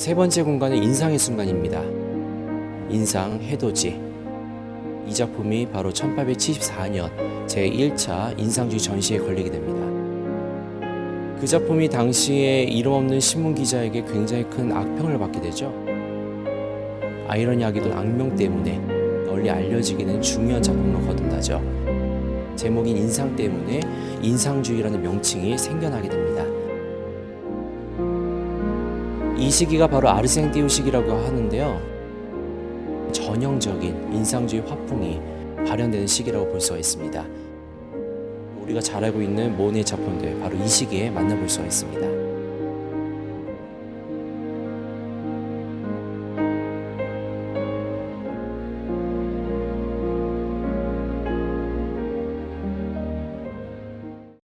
세 번째 공간은 인상의 순간입니다. 인상 해돋이. 이 작품이 바로 1874년 제1차 인상주의 전시에 걸리게 됩니다. 그 작품이 당시에 이름 없는 신문 기자에게 굉장히 큰 악평을 받게 되죠. 아이러니하게도 악명 때문에 널리 알려지게 된 중요한 작품으로 거듭나죠. 제목인 인상 때문에 인상주의라는 명칭이 생겨나게 됩니다. 이 시기가 바로 아르생띠우 시기라고 하는데요. 전형적인 인상주의 화풍이 발현되는 시기라고 볼 수가 있습니다. 우리가 잘 알고 있는 모네 작품들 바로 이 시기에 만나볼 수가 있습니다.